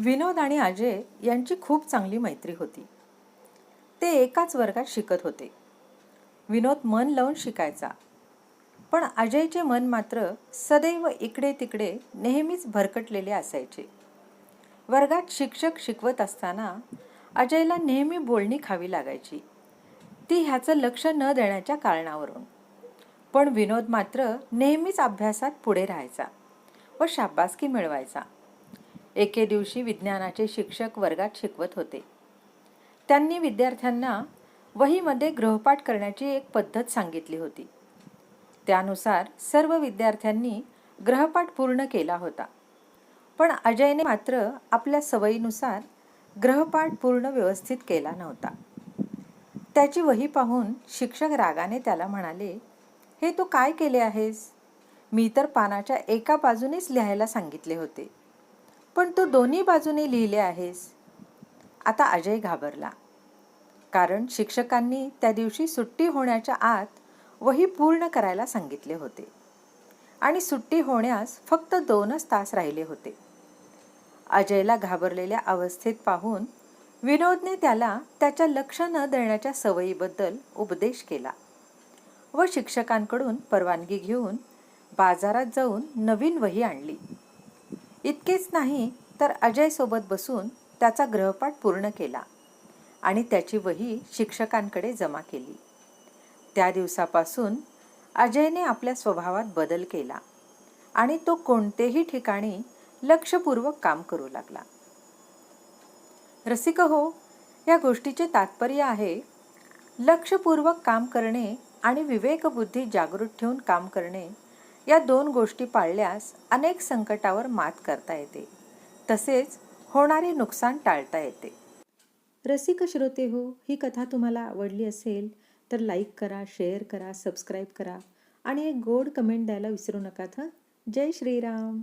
विनोद आणि अजय यांची खूप चांगली मैत्री होती. ते एकाच वर्गात शिकत होते. विनोद मन लावून शिकायचा. पण अजयचे मन मात्र सदैव इकडे तिकडे नेहमीच भरकटलेले असायचे. वर्गात शिक्षक शिकवत असताना अजयला नेहमी बोलणी खावी लागायची. ती ह्याचं लक्ष न देण्याच्या कारणावरून. पण विनोद मात्र नेहमीच अभ्यासात पुढे राहायचा व शाबासकी मिळवायचा. एके दिवशी विज्ञानाचे शिक्षक वर्गात शिकवत होते. त्यांनी विद्यार्थ्यांना वहीमध्ये गृहपाठ करण्याची एक पद्धत सांगितली होती. त्यानुसार सर्व विद्यार्थ्यांनी ग्रहपाठ पूर्ण केला होता. पण अजयने मात्र आपल्या सवयीनुसार ग्रहपाठ पूर्ण व्यवस्थित केला नव्हता. त्याची वही पाहून शिक्षक रागाने त्याला म्हणाले हे तू काय केले आहेस? मी तर पानाच्या एका बाजूनेच लिहायला सांगितले होते. पण तू दोन्ही बाजूने लिहिले आहेस. आता अजय घाबरला. कारण शिक्षकांनी त्या दिवशी सुट्टी होण्याच्या आत वही पूर्ण करायला सांगितले होते. आणि सुट्टी होण्यास फक्त दोनच तास राहिले होते. अजयला घाबरलेल्या अवस्थेत पाहून विनोदने त्याला त्याच्या लक्ष न देण्याच्या सवयीबद्दल उपदेश केला व शिक्षकांकडून परवानगी घेऊन बाजारात जाऊन नवीन वही आणली. इतकेच नाही तर अजयसोबत बसून त्याचा ग्रहपाठ पूर्ण केला आणि त्याची वही शिक्षकांकडे जमा केली. त्या दिवसापासून अजयने आपल्या स्वभावात बदल केला आणि तो कोणतेही ठिकाणी लक्षपूर्वक काम करू लागला. रसिक हो या गोष्टीचे तात्पर्य आहे लक्षपूर्वक काम करणे आणि विवेकबुद्धी जागृत ठेवून काम करणे या दोन गोष्टी पाळल्यास अनेक संकटावर मात करता येते. तसेच होणारे नुकसान टाळता येते. रसिक श्रोते हो ही कथा तुम्हाला आवडली असेल तर लाईक करा शेअर करा सबस्क्राईब करा आणि एक गोड कमेंट द्यायला विसरू नका हं जय श्रीराम.